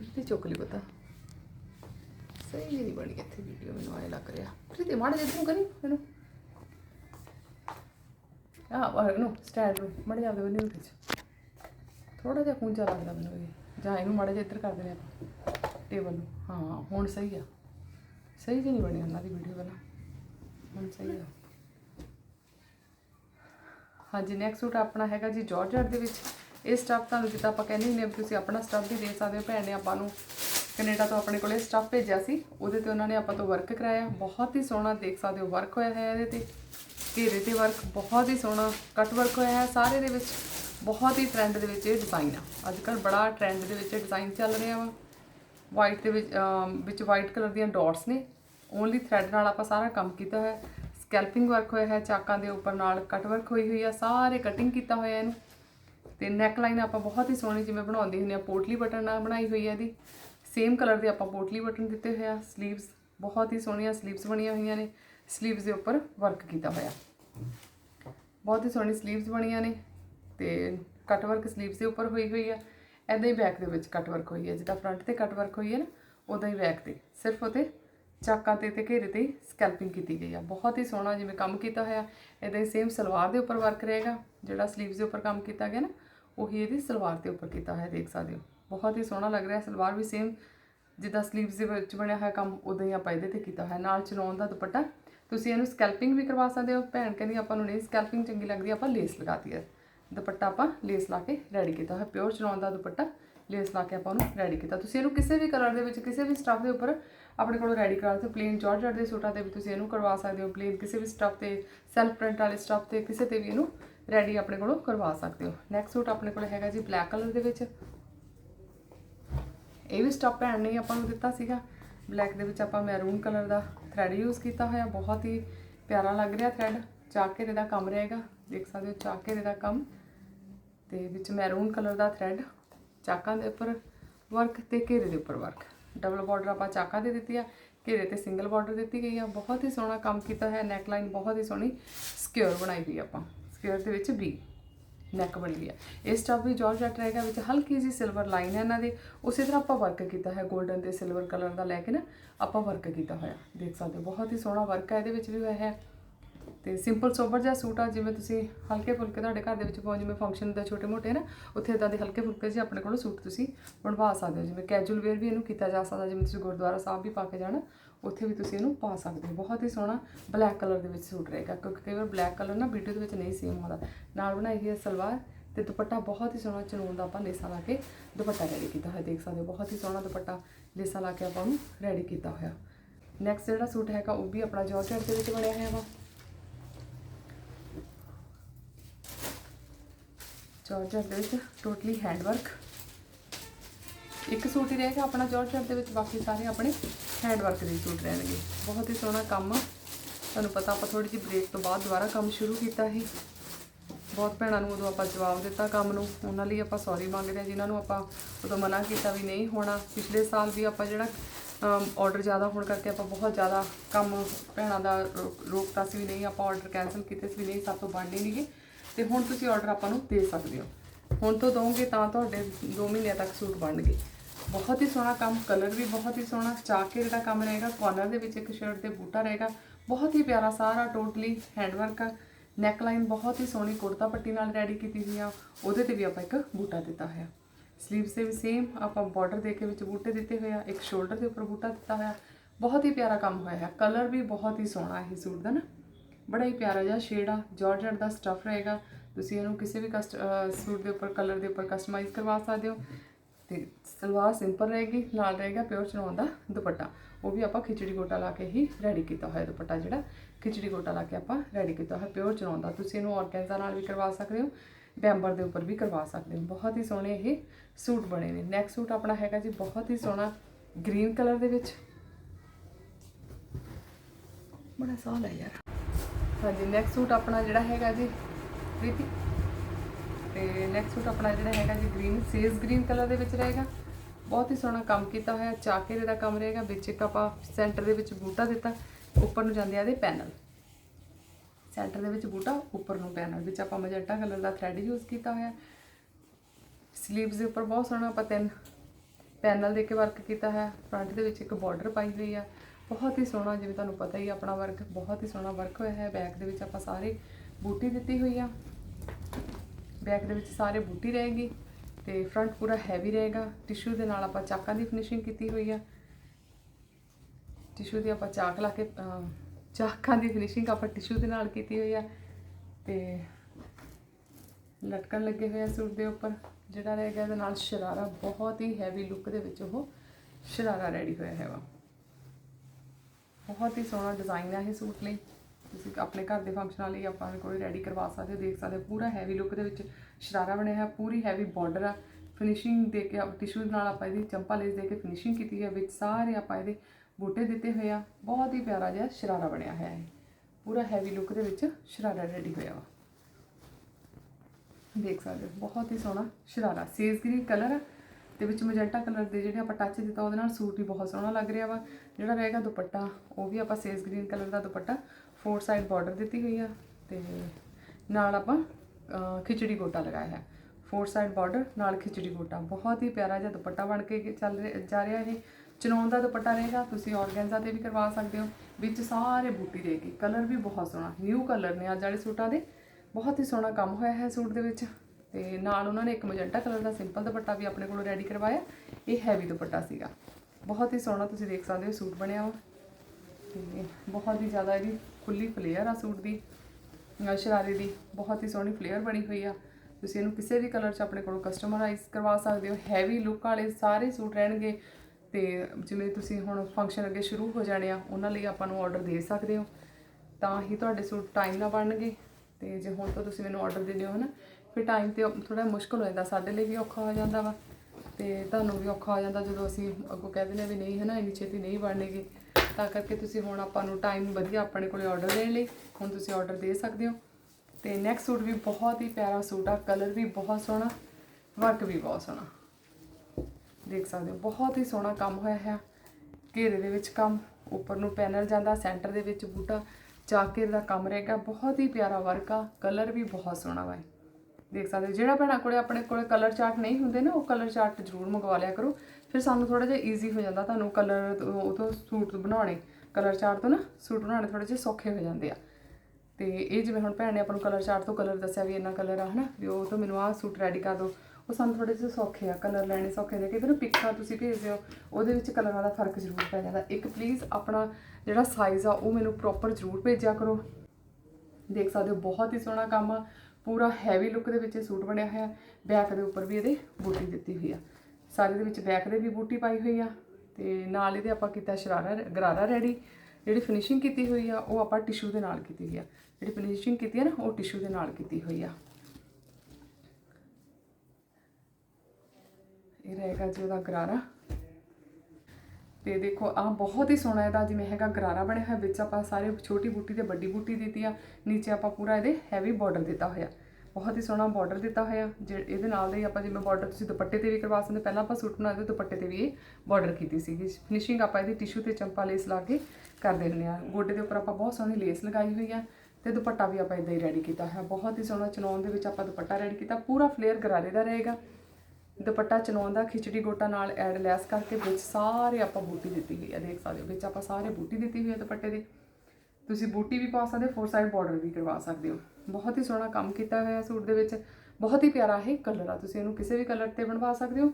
Speaker 1: ਇੱਥੇ ਚੁੱਕ ਲਈ ਪਤਾ। ਸਹੀ ਨਹੀਂ ਬਣੀ ਇੱਥੇ ਵੀਡੀਓ ਮੈਨੂੰ ਆਏ ਲੱਗ ਰਿਹਾ। ਪ੍ਰੀਤੀ ਮਾੜੇ ਜਿਹਾ ਤੂੰ ਕਰੀ ਮੈਨੂੰ ਆ ਨੂੰ ਸਟੈਂਡ ਨੂੰ, ਮੜ ਜਾਵੇ ਉਹ ਨਹੀਂ ਉੱਤੇ ਥੋੜਾ ਜਿਹਾ ਖੂੰਜਾ ਲੱਗਦਾ ਮੈਨੂੰ ਇਹ। ਜਾਂ ਇਹਨੂੰ ਮਾੜਾ ਜਿਹਾ ਇੱਧਰ ਕਰ ਦਿੰਦੇ ਆਪਾਂ ਟੇਬਲ ਨੂੰ। ਹਾਂ, ਹੁਣ ਸਹੀ ਆ। ਸਹੀ ਜਿਹੀ ਨਹੀਂ ਬਣੀ ਉਹਨਾਂ ਦੀ ਵੀਡੀਓ ਪਹਿਲਾਂ ਹੁਣ ਸਹੀ ਆ। ਹਾਂਜੀ ਨੈਕਸਟ ਸੂਟ ਆਪਣਾ ਹੈਗਾ ਜੀ ਜਾਰਜਟ ਦੇ ਵਿੱਚ। ਇਹ ਸਟਫ ਤੁਹਾਨੂੰ ਜਿੱਦਾਂ ਆਪਾਂ ਕਹਿੰਦੇ ਹੁੰਦੇ ਆ ਵੀ ਤੁਸੀਂ ਆਪਣਾ ਸਟਫ ਵੀ ਦੇ ਸਕਦੇ ਹੋ, ਭੈਣ ਨੇ ਆਪਾਂ ਨੂੰ ਕੈਨੇਡਾ ਤੋਂ ਆਪਣੇ ਕੋਲੇ ਸਟਫ ਭੇਜਿਆ ਸੀ, ਉਹਦੇ ਤੇ ਉਹਨਾਂ ਨੇ ਆਪਾਂ ਤੋਂ ਵਰਕ ਕਰਾਇਆ। ਬਹੁਤ ਹੀ ਸੋਹਣਾ ਦੇਖ ਸਕਦੇ ਹੋ ਵਰਕ ਹੋਇਆ ਹੈ ਇਹਦੇ ਤੇ। ਘੇਰੇ ਤੇ ਵਰਕ ਬਹੁਤ ਹੀ ਸੋਹਣਾ ਕਟ ਵਰਕ ਹੋਇਆ ਹੈ ਸਾਰੇ ਦੇ ਵਿੱਚ। ਬਹੁਤ ਹੀ ਟ੍ਰੈਂਡ ਦੇ ਵਿੱਚ ਇਹ ਡਿਜ਼ਾਈਨ ਆ। ਅੱਜ ਕੱਲ ਬੜਾ ਟ੍ਰੈਂਡ ਦੇ ਵਿੱਚ ਡਿਜ਼ਾਈਨ ਚੱਲ ਰਿਹਾ ਵਾ। ਵਾਈਟ ਦੇ ਵਿੱਚ ਵਿੱਚ ਵਾਈਟ ਕਲਰ ਦੀਆਂ ਡਾਟਸ ਨੇ। ਓਨਲੀ ਥ੍ਰੈਡ ਨਾਲ ਆਪਾਂ ਸਾਰਾ ਕੰਮ ਕੀਤਾ ਹੋਇਆ। ਸਕੈਲਪਿੰਗ ਵਰਕ ਹੋਇਆ ਹੈ, ਚਾਕਾਂ ਦੇ ਉੱਪਰ ਨਾਲ ਕਟ ਵਰਕ ਹੋਈ ਹੋਈ ਆ। ਸਾਰੇ ਕਟਿੰਗ ਕੀਤਾ ਹੋਇਆ ਇਹਨੂੰ। ਤੇ ਨੈਕ ਲਾਈਨ ਆਪਾਂ ਬਹੁਤ ਹੀ ਸੋਹਣੀ ਜਿਵੇਂ ਬਣਾਉਂਦੇ ਹੁੰਦੇ ਆ, ਪੋਟਲੀ ਬਟਨ ਨਾਲ ਬਣਾਈ ਹੋਈ ਹੈ ਇਹਦੀ। ਸੇਮ ਕਲਰ ਦੇ ਆਪਾਂ ਪੋਟਲੀ ਬਟਨ ਦਿੱਤੇ ਹੋਏ ਆ 슬ੀਵਸ ਬਹੁਤ ਹੀ ਸੋਹਣੀਆਂ ਸਲੀਵਸ ਬਣੀਆਂ ਹੋਈਆਂ ਨੇ ਸਲੀਵਸ ਦੇ ਉੱਪਰ ਵਰਕ ਕੀਤਾ ਹੋਇਆ। ਬਹੁਤ ਹੀ ਸੋਹਣੀ ਸਲੀਵਸ ਬਣੀਆਂ ਨੇ ਤੇ ਕਟ ਵਰਕ ਸਲੀਵਸ ਦੇ ਉੱਪਰ ਹੋਈ ਹੋਈ ਆ। ਐਦਾਂ ਹੀ ਬੈਕ ਦੇ ਵਿੱਚ ਕਟ ਵਰਕ ਹੋਈ ਹੈ ਜਿੱਦਾਂ ਫਰੰਟ ਤੇ ਕਟ ਵਰਕ ਹੋਈ ਹੈ ਨਾ ਉਦਾਂ ਹੀ ਬੈਕ ਤੇ। ਸਿਰਫ ਉਹਤੇ ਚਾਕਾਂ ਤੇ ਤੇ ਘੇਰੇ ਤੇ ਸਕੈਲਪਿੰਗ ਕੀਤੀ ਗਈ ਆ। ਬਹੁਤ ਹੀ ਸੋਹਣਾ ਜਿਵੇਂ ਕੰਮ ਕੀਤਾ ਹੋਇਆ, ਇਹਦੇ ਸੇਮ ਸਲਵਾਰ ਦੇ ਉੱਪਰ ਵਰਕ ਰਹੇਗਾ, ਜਿਹੜਾ ਸਲੀਵਸ ਦੇ ਉੱਪਰ ਕੰਮ ਕੀਤਾ ਗਿਆ ਨਾ ਉਹੀ ਇਹਦੀ ਸਲਵਾਰ ਦੇ ਉੱਪਰ ਕੀਤਾ ਹੋਇਆ, ਦੇਖ ਸਕਦੇ ਹੋ। ਬਹੁਤ ਹੀ ਸੋਹਣਾ ਲੱਗ ਰਿਹਾ, ਸਲਵਾਰ ਵੀ ਸੇਮ ਜਿੱਦਾਂ ਸਲੀਵਸ ਦੇ ਵਿੱਚ ਬਣਿਆ ਹੋਇਆ ਕੰਮ ਉਦਾਂ ਹੀ ਆਪਾਂ ਇਹਦੇ ਤੇ ਕੀਤਾ ਹੋਇਆ। ਨਾਲ ਚਨੌਨ ਦਾ ਦੁਪੱਟਾ, ਤੁਸੀਂ ਇਹਨੂੰ ਸਕੈਲਪਿੰਗ ਵੀ ਕਰਵਾ ਸਕਦੇ ਹੋ। ਭੈਣ ਕਹਿੰਦੀ ਆਪਾਂ ਨੂੰ ਨਹੀਂ ਸਕੈਲਪਿੰਗ ਚੰਗੀ ਲੱਗਦੀ, ਆਪਾਂ ਲੇਸ ਲਗਾਤੀ ਹੈ। ਦੁਪੱਟਾ ਆਪਾਂ ਲੇਸ ਲਾ ਕੇ ਰੈਡੀ ਕੀਤਾ ਹੋਇਆ ਪਿਓਰ ਚਨੌਨ ਦਾ ਦੁਪੱਟਾ ਲੇਸ ਲਾ ਕੇ ਆਪਾਂ ਉਹਨੂੰ ਰੈਡੀ ਕੀਤਾ। ਤੁਸੀਂ ਇਹਨੂੰ ਕਿਸੇ ਵੀ ਕਲਰ ਦੇ ਵਿੱਚ, ਕਿਸੇ ਵੀ ਸਟੱਫ ਦੇ ਉੱਪਰ ਆਪਣੇ ਕੋਲੋਂ ਰੈਡੀ ਕਰਾ ਸਕਦੇ ਹੋ। ਪਲੇਨ ਜਾਰਜਟ ਦੇ ਸੂਟਾਂ ਤੇ ਵੀ ਤੁਸੀਂ ਇਹਨੂੰ ਕਰਵਾ ਸਕਦੇ ਹੋ। ਪਲੇਨ ਕਿਸੇ ਵੀ ਸਟੱਫ ਤੇ ਸੈਲਫ ਪ੍ਰਿੰਟ ਵਾਲੇ ਸਟੱਫ ਤੇ, ਕਿਸੇ ਤੇ ਵੀ ਇਹਨੂੰ ਰੈਡੀ ਆਪਣੇ ਕੋਲੋਂ ਕਰਵਾ ਸਕਦੇ ਹੋ। ਨੈਕਸਟ ਸੂਟ ਆਪਣੇ ਕੋਲ ਹੈਗਾ ਜੀ ਬਲੈਕ ਕਲਰ ਦੇ ਵਿੱਚ। ਇਹ ਵੀ ਸਟਫ ਭੈਣ ਨੇ ਆਪਾਂ ਨੂੰ ਦਿੱਤਾ ਸੀਗਾ। ਬਲੈਕ ਦੇ ਵਿੱਚ ਆਪਾਂ ਮੈਰੂਨ ਕਲਰ ਦਾ ਥ੍ਰੈਡ ਯੂਜ਼ ਕੀਤਾ ਹੋਇਆ। ਬਹੁਤ ਹੀ ਪਿਆਰਾ ਲੱਗ ਰਿਹਾ ਥ੍ਰੈਡ ਚਾਕੇ ਦਾ ਕੰਮ ਰਹੇਗਾ। ਦੇਖ ਸਕਦੇ ਹੋ ਚਾਕੇ ਦਾ ਕੰਮ। ਤੇ ਵਿੱਚ ਮੈਰੂਨ ਕਲਰ ਦਾ ਥ੍ਰੈਡ ਚਾਕਾਂ ਦੇ ਉੱਪਰ ਵਰਕ ਤੇ ਘੇਰੇ ਦੇ ਉੱਪਰ ਵਰਕ ਡਬਲ ਬਾਰਡਰ ਆਪਾਂ ਚਾਕਾਂ ਦੇ ਦਿੱਤੀ ਆ। ਘੇਰੇ ਤੇ ਸਿੰਗਲ ਬਾਰਡਰ ਦਿੱਤੀ ਗਈ ਆ। ਬਹੁਤ ਹੀ ਸੋਹਣਾ ਕੰਮ ਕੀਤਾ ਹੈ ਨੈਕ ਲਾਈਨ ਬਹੁਤ ਹੀ ਸੋਹਣੀ ਸਿਕਿਉਰ ਬਣਾਈ ਹੋਈ ਆਪਾਂ। ਸਿਕਿਉਰ ਦੇ ਵਿੱਚ ਵੀ ਨੈਕ ਬਣੀ ਹੋਈ ਆ ਇਹ ਸਟਫ ਵੀ ਜਾਰਜਟ ਰਹੇਗਾ ਵਿੱਚ ਹਲਕੀ ਜੀ ਸਿਲਵਰ ਲਾਈਨ ਹੈ ਇਹਨਾਂ ਦੇ। ਉਸੇ ਤਰ੍ਹਾਂ ਆਪਾਂ ਵਰਕ ਕੀਤਾ ਹੈ 골ਡਨ ਤੇ ਸਿਲਵਰ ਕਲਰ ਦਾ ਲੈ ਕੇ ਨਾ, ਆਪਾਂ ਵਰਕ ਕੀਤਾ ਹੋਇਆ। ਦੇਖ ਸਕਦੇ ਹੋ, ਬਹੁਤ ਹੀ ਸੋਹਣਾ ਵਰਕ ਹੈ, ਇਹਦੇ ਵਿੱਚ ਵੀ ਹੋਇਆ ਹੈ। ਤੇ ਸਿੰਪਲ ਸੋਬਰ ਜਿਹਾ ਸੂਟ ਆ, ਜਿਵੇਂ ਤੁਸੀਂ ਹਲਕੇ ਫੁਲਕੇ ਤੁਹਾਡੇ ਘਰ ਦੇ ਵਿੱਚ ਪਾਉ ਜਿਵੇਂ ਫੰਕਸ਼ਨ ਦਾ ਛੋਟੇ ਮੋਟੇ ਨਾ, ਉੱਥੇ ਇਦਾਂ ਦੇ ਹਲਕੇ ਫੁਲਕੇ ਜਿਹੇ ਆਪਣੇ ਕੋਲੋਂ ਸੂਟ ਤੁਸੀਂ ਬਣਵਾ ਸਕਦੇ ਹੋ। ਜਿਵੇਂ ਕੈਜੂਅਲ ਵੇਅਰ ਵੀ ਇਹਨੂੰ ਕੀਤਾ ਜਾ ਸਕਦਾ, ਜਿਵੇਂ ਤੁਸੀਂ ਗੁਰਦੁਆਰਾ ਸਾਹਿਬ ਵੀ ਪਾ ਕੇ ਜਾਣਾ, ਉੱਥੇ ਵੀ ਤੁਸੀਂ ਇਹਨੂੰ ਪਾ ਸਕਦੇ ਹੋ। ਬਹੁਤ ਹੀ ਸੋਹਣਾ ਬਲੈਕ ਕਲਰ ਦੇ ਵਿੱਚ ਸੂਟ ਰਹੇਗਾ, ਕਿਉਂਕਿ ਕਈ ਵਾਰ ਬਲੈਕ ਕਲਰ ਨਾ ਵੀਡੀਓ ਦੇ ਵਿੱਚ ਨਹੀਂ ਸੇਮ ਆਉਂਦਾ ਨਾਲ ਬਣਾਈ ਹੋਈ ਹੈ ਸਲਵਾਰ ਤੇ ਦੁਪੱਟਾ ਬਹੁਤ ਹੀ ਸੋਹਣਾ ਚਨੂਨ ਦਾ ਆਪਾਂ ਲੇਸਾਂ ਲਾ ਕੇ ਦੁਪੱਟਾ ਰੈਡੀ ਕੀਤਾ ਹੋਇਆ, ਦੇਖ ਸਕਦੇ ਹੋ। ਬਹੁਤ ਹੀ ਸੋਹਣਾ ਦੁਪੱਟਾ ਲੇਸਾਂ ਲਾ ਕੇ ਆਪਾਂ ਉਹਨੂੰ ਰੈਡੀ ਕੀਤਾ ਹੋਇਆ। ਨੈਕਸਟ ਜਿਹੜਾ ਸੂਟ ਹੈਗਾ, ਉਹ ਵੀ ਆਪਣਾ ਜਾਰਜਟ ਦੇ ਵਿੱਚ ਬਣਿਆ ਹੋਇਆ ਵਾ। ਜਾਰਜਟ ਦੇ ਵਿੱਚ ਟੋਟਲੀ ਹੈਂਡ ਵਰਕ ਇੱਕ ਸੂਟ ਹੀ ਰਹੇਗਾ ਆਪਣਾ ਜਾਰਜਟ ਦੇ ਵਿੱਚ, ਬਾਕੀ ਸਾਰੇ ਆਪਣੇ ਹੈਂਡ ਵਰਕ ਦੇ ਸੂਟ ਰਹਿਣਗੇ। ਬਹੁਤ ਹੀ ਸੋਹਣਾ ਕੰਮ। ਤੁਹਾਨੂੰ ਪਤਾ ਆਪਾਂ ਥੋੜੀ ਜਿਹੀ ਬ੍ਰੇਕ ਤੋਂ ਬਾਅਦ ਦੁਬਾਰਾ ਕੰਮ ਸ਼ੁਰੂ ਕੀਤਾ ਸੀ। ਬਹੁਤ ਭੈਣਾਂ ਨੂੰ ਉਦੋਂ ਆਪਾਂ ਜਵਾਬ ਦਿੱਤਾ ਕੰਮ ਨੂੰ। ਉਹਨਾਂ ਲਈ ਆਪਾਂ ਸੌਰੀ ਮੰਗਦੇ ਹਾਂ, ਜਿਨ੍ਹਾਂ ਨੂੰ ਆਪਾਂ ਉਦੋਂ ਮਨਾ ਕੀਤਾ ਵੀ ਨਹੀਂ ਹੋਣਾ। ਪਿਛਲੇ ਸਾਲ ਵੀ ਆਪਾਂ ਜਿਹੜਾ ਆਰਡਰ ਜ਼ਿਆਦਾ ਹੋਣ ਕਰਕੇ ਆਪਾਂ ਬਹੁਤ ਜ਼ਿਆਦਾ ਕੰਮ ਭੈਣਾਂ ਦਾ ਰੋ- ਰੋਕਤਾ ਸੀ ਵੀ ਨਹੀਂ, ਆਪਾਂ ਆਰਡਰ ਕੈਨਸਲ ਕੀਤੇ ਸੀ ਵੀ ਨਹੀਂ, ਸਭ ਤੋਂ ਬਣਨੇ ਨਹੀਂਗੇ ਤੇ ਹੁਣ ਤੁਸੀਂ ਆਰਡਰ ਆਪਾਂ ਨੂੰ ਦੇ ਸਕਦੇ ਹੋ। ਹੁਣ ਤੋਂ ਦੋਗੇ ਤਾਂ ਤੁਹਾਡੇ 2 ਮਹੀਨਿਆਂ ਤੱਕ ਸੂਟ ਬਣਨਗੇ। ਬਹੁਤ ਹੀ ਸੋਹਣਾ ਕੰਮ ਕਲਰ ਵੀ ਬਹੁਤ ਹੀ ਸੋਹਣਾ, ਚਾਕੇ ਦਾ ਕੰਮ ਰਹੇਗਾ ਕੋਰਨਰ ਦੇ ਵਿੱਚ ਇੱਕ ਸ਼ਰਟ ਤੇ ਬੂਟਾ ਰਹੇਗਾ। ਬਹੁਤ ਹੀ ਪਿਆਰਾ ਸਾਰਾ ਟੋਟਲੀ ਹੈਂਡਵਰਕ ਆ। ਨੈਕ ਲਾਈਨ ਬਹੁਤ ਹੀ ਸੋਹਣੀ ਕੁੜਤਾ ਪੱਟੀ ਨਾਲ ਰੈਡੀ ਕੀਤੀ ਹੋਈ ਆ। ਉਹਦੇ ਤੇ ਵੀ ਆਪਾਂ ਇੱਕ ਬੂਟਾ ਦਿੱਤਾ ਹੋਇਆ। ਸਲੀਵਸ ਤੇ ਵੀ ਸੇਮ ਆਪਾਂ ਬਾਰਡਰ ਦੇ ਕੇ ਵਿੱਚ ਬੂਟੇ ਦਿੱਤੇ ਹੋਏ ਆ। ਇੱਕ ਸ਼ੋਲਡਰ ਦੇ ਉੱਪਰ ਬੂਟਾ ਦਿੱਤਾ ਹੋਇਆ। ਬਹੁਤ ਹੀ ਪਿਆਰਾ ਕੰਮ ਹੋਇਆ। ਹੈ ਕਲਰ ਵੀ ਬਹੁਤ ਹੀ ਸੋਹਣਾ ਇਹ ਸੂਟ ਦਾ ਨਾ। ਬੜਾ ਹੀ ਪਿਆਰਾ ਜਿਹਾ ਸ਼ੇਡ ਆ ਜਾਰਜਟ ਦਾ ਸਟਫ ਰਹੇਗਾ। ਤੁਸੀਂ ਇਹਨੂੰ ਕਿਸੇ ਵੀ ਕਸਟ ਸੂਟ ਦੇ ਉੱਪਰ ਕਲਰ ਦੇ ਉੱਪਰ ਕਸਟਮਾਈਜ਼ ਕਰਵਾ ਸਕਦੇ ਹੋ। ਤੇ ਸਲਵਾਰ ਸਿੰਪਲ ਰਹੇਗੀ, ਨਾਲ ਰਹੇਗਾ ਪਿਓਰ ਚਨੌਨ ਦਾ ਦੁਪੱਟਾ। ਉਹ ਵੀ ਆਪਾਂ ਖਿਚੜੀ ਗੋਟਾ ਲਾ ਕੇ ਹੀ ਰੈਡੀ ਕੀਤਾ ਹੋਇਆ ਦੁਪੱਟਾ ਜਿਹੜਾ। ਖਿਚੜੀ ਗੋਟਾ ਲਾ ਕੇ ਆਪਾਂ ਰੈਡੀ ਕੀਤਾ ਹੋਇਆ ਪਿਓਰ ਚਨੌਨ ਦਾ। ਤੁਸੀਂ ਇਹਨੂੰ ਔਰਗੈਂਜ਼ਾ ਨਾਲ ਵੀ ਕਰਵਾ ਸਕਦੇ ਹੋ ਬੈਂਬਰ ਦੇ ਉੱਪਰ ਵੀ ਕਰਵਾ ਸਕਦੇ ਹੋ। ਬਹੁਤ ਹੀ ਸੋਹਣੇ ਇਹ ਸੂਟ ਬਣੇ ਨੇ। ਨੈਕਸਟ ਸੂਟ ਆਪਣਾ ਹੈਗਾ ਜੀ, ਬਹੁਤ ਹੀ ਸੋਹਣਾ ਗ੍ਰੀਨ ਕਲਰ ਦੇ ਵਿੱਚ। ਬੜਾ ਸੋਹਣਾ ਹੈ ਯਾਰ। ਹਾਂਜੀ ਨੈਕਸਟ ਸੂਟ ਆਪਣਾ ਜਿਹੜਾ ਹੈਗਾ ਜੀ, ਪ੍ਰੀਤੀ। ਤੇ ਨੈਕਸਟ ਸੂਟ ਆਪਣਾ ਜਿਹੜਾ ਹੈਗਾ ਜੀ ਗ੍ਰੀਨ ਸੇਜ ਗ੍ਰੀਨ ਕਲਰ ਦੇ ਵਿੱਚ ਰਹੇਗਾ। ਬਹੁਤ ਹੀ ਸੋਹਣਾ ਕੰਮ ਕੀਤਾ ਹੋਇਆ, ਚਾਕੇਰੇ ਦਾ ਕੰਮ ਰਹੇਗਾ, ਵਿੱਚ ਇੱਕ ਆਪਾਂ ਸੈਂਟਰ ਦੇ ਵਿੱਚ ਬੂਟਾ ਦਿੱਤਾ, ਉੱਪਰ ਨੂੰ ਜਾਂਦੇ ਆ ਇਹਦੇ ਪੈਨਲ ਸੈਂਟਰ ਦੇ ਵਿੱਚ ਬੂਟਾ, ਉੱਪਰ ਨੂੰ ਪੈਨਲ ਵਿੱਚ ਆਪਾਂ ਮਜੈਂਟਾ ਕਲਰ ਦਾ ਥ੍ਰੈਡ ਯੂਜ਼ ਕੀਤਾ ਹੋਇਆ। ਸਲੀਵਸ ਦੇ ਉੱਪਰ ਬਹੁਤ ਸੋਹਣਾ ਆਪਾਂ ਤਿੰਨ ਪੈਨਲ ਦੇ ਕੇ ਵਰਕ ਕੀਤਾ ਹੈ ਫਰੰਟ ਦੇ ਵਿੱਚ ਇੱਕ ਬਾਰਡਰ ਪਾਈ ਹੋਈ ਆ। ਬਹੁਤ ਹੀ ਸੋਹਣਾ ਜਿਵੇਂ ਤੁਹਾਨੂੰ ਪਤਾ ਹੀ ਆਪਣਾ ਵਰਕ ਬਹੁਤ ਹੀ ਸੋਹਣਾ ਵਰਕ ਹੋਇਆ ਹੈ। ਬੈਕ ਦੇ ਵਿੱਚ ਆਪਾਂ ਸਾਰੇ ਬੂਟੀ ਦਿੱਤੀ ਹੋਈ ਆ। ਬੈਕ ਦੇ ਵਿੱਚ ਸਾਰੇ ਬੂਟੀ ਰਹੇਗੀ ਤੇ ਫਰੰਟ ਪੂਰਾ ਹੈਵੀ ਰਹੇਗਾ। ਟਿਸ਼ੂ ਦੇ ਨਾਲ ਆਪਾਂ ਚਾਕਾਂ ਦੀ ਫਿਨਿਸ਼ਿੰਗ ਕੀਤੀ ਹੋਈ ਆ। ਟਿਸ਼ੂ ਦੀ ਆਪਾਂ ਚਾਕ ਲਾ ਕੇ ਅਹ, ਚਾਕਾਂ ਦੀ ਫਿਨਿਸ਼ਿੰਗ ਆਪਾਂ ਟਿਸ਼ੂ ਦੇ ਨਾਲ ਕੀਤੀ ਹੋਈ ਆ। ਤੇ ਲਟਕਣ ਲੱਗੇ ਹੋਏ ਆ ਸੂਟ ਦੇ ਉੱਪਰ। ਜਿਹੜਾ ਰਹੇਗਾ ਇਹਦੇ ਨਾਲ ਸ਼ਰਾਰਾ ਬਹੁਤ ਹੀ ਹੈਵੀ ਲੁੱਕ ਦੇ ਵਿੱਚ ਉਹ ਸ਼ਰਾਰਾ ਰੈਡੀ ਹੋਇਆ ਹੈ ਵਾ ਬਹੁਤ ਹੀ ਸੋਹਣਾ ਡਿਜ਼ਾਈਨ ਹੈ ਇਹ ਸੂਟ ਲਈ। ਤੁਸੀਂ ਆਪਣੇ ਘਰ ਦੇ ਫੰਕਸ਼ਨਾਂ ਲਈ ਆਪਾਂ ਕੋਲ ਰੈਡੀ ਕਰਵਾ ਸਕਦੇ ਹੋ, ਦੇਖ ਸਕਦੇ ਹੋ, ਪੂਰਾ ਹੈਵੀ ਲੁੱਕ ਦੇ ਵਿੱਚ ਸ਼ਰਾਰਾ ਬਣਿਆ ਹੈ ਪੂਰੀ ਹੈਵੀ ਬਾਰਡਰ ਆ। ਫਿਨਿਸ਼ਿੰਗ ਦੇ ਕੇ ਟਿਸ਼ੂ ਨਾਲ ਆਪਾਂ ਇਹਦੀ ਚੰਪਾ ਲੇਸ ਦੇ ਕੇ ਫਿਨਿਸ਼ਿੰਗ ਕੀਤੀ ਹੈ ਵਿੱਚ ਸਾਰੇ ਆਪਾਂ ਇਹਦੇ ਬੂਟੇ ਦਿੱਤੇ ਹੋਏ ਆ। ਬਹੁਤ ਹੀ ਪਿਆਰਾ ਜਿਹਾ ਸ਼ਰਾਰਾ ਬਣਿਆ ਹੋਇਆ ਹੈ ਪੂਰਾ ਹੈਵੀ ਲੁੱਕ ਦੇ ਵਿੱਚ ਸ਼ਰਾਰਾ ਰੈਡੀ ਹੋਇਆ ਵਾ। ਦੇਖ ਸਕਦੇ ਹੋ, ਬਹੁਤ ਹੀ ਸੋਹਣਾ ਸ਼ਰਾਰਾ। ਸੇਜ ਕਲਰ ਆ। ਤੇ ਵਿੱਚ ਮਜੈਂਟਾ ਕਲਰ ਦੇ ਜਿਹੜੇ ਆਪਾਂ ਟੱਚ ਦਿੱਤਾ, ਉਹਦੇ ਨਾਲ ਸੂਟ ਵੀ ਬਹੁਤ ਸੋਹਣਾ ਲੱਗ ਰਿਹਾ ਵਾ। ਜਿਹੜਾ ਰਹੇਗਾ ਦੁਪੱਟਾ, ਉਹ ਵੀ ਆਪਾਂ ਸੇਜ ਗ੍ਰੀਨ ਕਲਰ ਦਾ ਦੁਪੱਟਾ ਫੋਰ ਸਾਈਡ ਬਾਰਡਰ ਦਿੱਤੀ ਹੋਈ ਆ ਤੇ ਨਾਲ ਆਪਾਂ ਖਿਚੜੀ ਗੋਟਾ ਲਗਾਇਆ ਹੈ। ਫੋਰ ਸਾਈਡ ਬਾਰਡਰ ਨਾਲ ਖਿਚੜੀ ਗੋਟਾ ਬਹੁਤ ਹੀ ਪਿਆਰਾ ਜਿਹਾ ਦੁਪੱਟਾ ਬਣ ਕੇ ਚੱਲ ਰਿਹਾ, ਜਾ ਰਿਹਾ ਇਹ। ਚਨੌਨ ਦਾ ਦੁਪੱਟਾ ਰਹੇਗਾ, ਤੁਸੀਂ ਔਰਗੈਂਜ਼ਾ ਤੇ ਵੀ ਕਰਵਾ ਸਕਦੇ ਹੋ। ਵਿੱਚ ਸਾਰੇ ਬੂਟੀ ਰਹੇਗੀ। ਕਲਰ ਵੀ ਬਹੁਤ ਸੋਹਣਾ ਨਿਊ ਕਲਰ ਨੇ ਅੱਜ ਵਾਲੇ ਸੂਟਾਂ ਦੇ। ਬਹੁਤ ਹੀ ਸੋਹਣਾ ਕੰਮ ਹੋਇਆ ਹੈ ਸੂਟ ਦੇ ਵਿੱਚ। ਤੇ ਨਾਲ ਉਹਨਾਂ ਨੇ ਇੱਕ ਮਜੰਟਾ ਕਲਰ ਦਾ ਸਿੰਪਲ ਦੁਪੱਟਾ ਵੀ ਆਪਣੇ ਕੋਲੋਂ ਰੈਡੀ ਕਰਵਾਇਆ। ਇਹ ਹੈਵੀ ਦੁਪੱਟਾ ਸੀਗਾ। ਬਹੁਤ ਹੀ ਸੋਹਣਾ ਤੁਸੀਂ ਦੇਖ ਸਕਦੇ ਹੋ ਸੂਟ ਬਣਿਆ ਵਾ ਤੇ ਬਹੁਤ ਹੀ ਜ਼ਿਆਦਾ ਇਹਦੀ ਖੁੱਲੀ ਫਲੇਅਰ ਆ ਸੂਟ ਦੀ। ਸ਼ਰਾਰੇ ਦੀ ਬਹੁਤ ਹੀ ਸੋਹਣੀ ਫਲੇਅਰ ਬਣੀ ਹੋਈ ਆ। ਤੁਸੀਂ ਇਹਨੂੰ ਕਿਸੇ ਵੀ ਕਲਰ 'ਚ ਆਪਣੇ ਕੋਲੋਂ ਕਸਟਮਾਈਜ਼ ਕਰਵਾ ਸਕਦੇ ਹੋ। ਹੈਵੀ ਲੁੱਕ ਵਾਲੇ ਸਾਰੇ ਸੂਟ ਰਹਿਣਗੇ। ਤੇ ਜਿਵੇਂ ਤੁਸੀਂ ਹੁਣ ਫੰਕਸ਼ਨ ਅੱਗੇ ਸ਼ੁਰੂ ਹੋ ਜਾਣੇ ਆ, ਉਹਨਾਂ ਲਈ ਆਪਾਂ ਨੂੰ ਆਰਡਰ ਦੇ ਸਕਦੇ ਹੋ। ਤਾਂ ਹੀ ਤੁਹਾਡੇ ਸੂਟ ਟਾਈਮ ਨਾਲ ਬਣਨਗੇ। ਤੇ ਜੇ ਹੁਣ ਤੋਂ ਤੁਸੀਂ ਮੈਨੂੰ ਆਰਡਰ ਦਿੰਦੇ ਹੋ ਨਾ ਫਿਰ ਟਾਈਮ ਤੇ ਥੋੜਾ ਮੁਸ਼ਕਲ ਹੋ ਜਾਂਦਾ, ਸਾਡੇ ਲਈ ਵੀ ਔਖਾ ਹੋ ਜਾਂਦਾ ਵਾ। ਤੇ ਤੁਹਾਨੂੰ ਵੀ ਔਖਾ ਹੋ ਜਾਂਦਾ ਜਦੋਂ ਅਸੀਂ ਅੱਗੋਂ ਕਹਿ ਦਿੰਦੇ ਹਾਂ ਵੀ ਨਹੀਂ ਹੈ ਨਾ ਇੰਨੀ ਛੇਤੀ ਨਹੀਂ ਬਣਨੇਗੀ। ਤਾਂ ਕਰਕੇ ਤੁਸੀਂ ਹੁਣ ਆਪਾਂ ਨੂੰ ਟਾਈਮ ਵਧੀਆ ਆਪਣੇ ਕੋਲੇ ਆਰਡਰ ਦੇਣ ਲਈ, ਹੁਣ ਤੁਸੀਂ ਆਰਡਰ ਦੇ ਸਕਦੇ ਹੋ। ਤੇ ਨੈਕਸਟ ਸੂਟ ਵੀ ਬਹੁਤ ਹੀ ਪਿਆਰਾ ਸੂਟ ਆ ਕਲਰ ਵੀ ਬਹੁਤ ਸੋਹਣਾ ਵਰਕ ਵੀ ਬਹੁਤ ਸੋਹਣਾ। ਦੇਖ ਸਕਦੇ ਹੋ, ਬਹੁਤ ਹੀ ਸੋਹਣਾ ਕੰਮ ਹੋਇਆ ਹੈ। ਘੇਰੇ ਦੇ ਵਿੱਚ ਕੰਮ, ਉੱਪਰ ਨੂੰ ਪੈਨਲ ਜਾਂਦਾ ਸੈਂਟਰ ਦੇ ਵਿੱਚ ਬੂਟਾ ਚਾਕੇ ਦਾ ਕੰਮ ਰਹੇਗਾ ਬਹੁਤ ਹੀ ਪਿਆਰਾ ਵਰਕ ਆ ਕਲਰ ਵੀ ਬਹੁਤ ਸੋਹਣਾ ਵਾ ਇਹ। ਦੇਖ ਸਕਦੇ ਹੋ। ਜਿਹੜਾ ਭੈਣਾਂ ਕੋਲੇ ਆਪਣੇ ਕੋਲੇ ਕਲਰ ਚਾਰਟ ਨਹੀਂ ਹੁੰਦੇ ਨਾ, ਉਹ ਕਲਰ ਚਾਰਟ ਜ਼ਰੂਰ ਮੰਗਵਾ ਲਿਆ ਕਰੋ। ਫਿਰ ਸਾਨੂੰ ਥੋੜਾ ਜਿਹਾ ਈਜ਼ੀ ਹੋ ਜਾਂਦਾ ਤੁਹਾਨੂੰ ਕਲਰ ਉਹ ਤੋਂ ਸੂਟ ਬਣਾਉਣੇ। ਕਲਰ ਚਾਰਟ ਤੋਂ ਨਾ ਸੂਟ ਬਣਾਉਣੇ ਥੋੜੇ ਜਿਹੇ ਸੌਖੇ ਹੋ ਜਾਂਦੇ ਆ। ਤੇ ਇਹ ਜਿਵੇਂ ਹੁਣ ਭੈਣ ਨੇ ਆਪਾਂ ਨੂੰ ਕਲਰ ਚਾਰਟ ਤੋਂ ਕਲਰ ਦੱਸਿਆ ਵੀ ਇੰਨਾ ਕਲਰ ਆ, ਹਨਾ? ਵੀ ਉਹ ਤੋਂ ਮੈਨੂੰ ਆਹ ਸੂਟ ਰੈਡੀ ਕਰ ਦਿਓ। ਉਹ ਸਾਨੂੰ ਥੋੜੇ ਜਿਹੇ ਸੌਖੇ ਆ ਕਲਰ ਲੈਣੇ ਸੌਖੇ ਨੇ। ਕਿਤੇ ਨਾ ਪਿਕਚਰ ਤੁਸੀਂ ਭੇਜਦੇ ਹੋ ਉਹਦੇ ਵਿੱਚ ਕਲਰਾਂ ਦਾ ਫ਼ਰਕ ਜ਼ਰੂਰ ਪੈ ਜਾਂਦਾ। ਇੱਕ ਪਲੀਜ਼ ਆਪਣਾ ਜਿਹੜਾ ਸਾਈਜ਼ ਆ, ਉਹ ਮੈਨੂੰ ਪ੍ਰੋਪਰ ਜ਼ਰੂਰ ਭੇਜਿਆ ਕਰੋ। ਦੇਖ ਸਕਦੇ ਹੋ, ਬਹੁਤ ਹੀ ਸੋਹਣਾ ਕੰਮ ਆ। ਪੂਰਾ ਹੈਵੀ ਲੁੱਕ ਦੇ ਵਿੱਚ ਇਹ ਸੂਟ ਬਣਿਆ ਹੋਇਆ ਬੈਕ ਦੇ ਉੱਪਰ ਵੀ ਇਹਦੇ ਬੂਟੀ ਦਿੱਤੀ ਹੋਈ ਆ। ਸਾਰੇ ਦੇ ਵਿੱਚ ਬੈਕ ਦੇ ਵੀ ਬੂਟੀ ਪਾਈ ਹੋਈ ਆ ਤੇ ਨਾਲ ਇਹਦੇ ਆਪਾਂ ਕੀਤਾ ਸ਼ਰਾਰਾ, ਗਰਾਰਾ ਰੈਡੀ ਜਿਹੜੀ ਫਿਨਿਸ਼ਿੰਗ ਕੀਤੀ ਹੋਈ ਆ, ਉਹ ਆਪਾਂ ਟਿਸ਼ੂ ਦੇ ਨਾਲ ਕੀਤੀ ਹੋਈ ਆ। ਜਿਹੜੀ ਫਿਨਿਸ਼ਿੰਗ ਕੀਤੀ ਆ ਨਾ, ਉਹ ਟਿਸ਼ੂ ਦੇ ਨਾਲ ਕੀਤੀ ਹੋਈ ਆ। ਇਹ ਰਹੇਗਾ ਜੀ ਉਹਦਾ ਗਰਾਰਾ। ਤੇ ਦੇਖੋ ਆ ਬਹੁਤ ਹੀ ਸੋਹਣਾ ਇਹਦਾ ਜਿਵੇਂ ਹੈਗਾ ਗਰਾਰਾ ਬਣਿਆ ਹੋਇਆ, ਵਿੱਚ ਆਪਾਂ ਸਾਰੇ ਛੋਟੀ ਬੂਟੀ ਤੇ ਵੱਡੀ ਬੂਟੀ ਦਿੱਤੀ ਆ, ਨੀਚੇ ਆਪਾਂ ਪੂਰਾ ਇਹਦੇ ਹੈਵੀ ਬਾਰਡਰ ਦਿੱਤਾ ਹੋਇਆ। ਬਹੁਤ ਹੀ ਸੋਹਣਾ ਬਾਰਡਰ ਦਿੱਤਾ ਹੋਇਆ, ਜੇ ਇਹਦੇ ਨਾਲ ਦੇ ਹੀ ਆਪਾਂ ਜਿਵੇਂ ਬਾਰਡਰ ਤੁਸੀਂ ਦੁਪੱਟੇ ਤੇ ਵੀ ਕਰਵਾ ਸਕਦੇ ਪਹਿਲਾਂ ਆਪਾਂ ਸੂਟ ਬਣਾਏ ਤੇ ਦੁਪੱਟੇ ਤੇ ਵੀ ਇਹ ਬਾਰਡਰ ਕੀਤੀ ਸੀਗੀ। ਫਿਨਿਸ਼ਿੰਗ ਆਪਾਂ ਇਹਦੀ ਟਿਸ਼ੂ ਤੇ ਚੰਪਾ ਲੇਸ ਲਾ ਕੇ ਕਰਦੇ ਹੁੰਦੇ ਆ। ਗੋਡੇ ਦੇ ਉੱਪਰ ਆਪਾਂ ਬਹੁਤ ਸੋਹਣੀ ਲੇਸ ਲਗਾਈ ਹੋਈ ਆ ਤੇ ਦੁਪੱਟਾ ਵੀ ਆਪਾਂ ਇਦਾਂ ਹੀ ਰੈਡੀ ਕੀਤਾ ਹੈ ਬਹੁਤ ਹੀ ਸੋਹਣਾ ਚਨੌਨ ਦੇ ਵਿੱਚ ਆਪਾਂ ਦੁਪੱਟਾ ਰੈਡੀ ਕੀਤਾ, ਪੂਰਾ ਫਲੇਅਰ ਗਰਾਰੇ ਦਾ ਰਹੇਗਾ। ਦੁਪੱਟਾ ਚਨੌਨ ਦਾ ਖਿਚੜੀ ਗੋਟਾ ਨਾਲ ਐਡ ਲੈਸ ਕਰਕੇ ਵਿੱਚ ਸਾਰੇ ਆਪਾਂ ਬੂਟੀ ਦਿੱਤੀ ਹੋਈ ਹੈ ਦੇਖ ਸਕਦੇ ਹੋ, ਵਿੱਚ ਆਪਾਂ ਸਾਰੇ ਬੂਟੀ ਦਿੱਤੀ ਹੋਈ ਹੈ ਦੁਪੱਟੇ ਦੇ। ਤੁਸੀਂ ਬੂਟੀ ਵੀ ਪਾ ਸਕਦੇ ਹੋ ਫੋਰ ਸਾਈਡ ਬਾਰਡਰ ਵੀ ਕਰਵਾ ਸਕਦੇ ਹੋ। ਬਹੁਤ ਹੀ ਸੋਹਣਾ ਕੰਮ ਕੀਤਾ ਹੋਇਆ ਸੂਟ ਦੇ ਵਿੱਚ। ਬਹੁਤ ਹੀ ਪਿਆਰਾ ਇਹ ਕਲਰ ਆ, ਤੁਸੀਂ ਇਹਨੂੰ ਕਿਸੇ ਵੀ ਕਲਰ ਤੇ ਬਣਵਾ ਸਕਦੇ ਹੋ।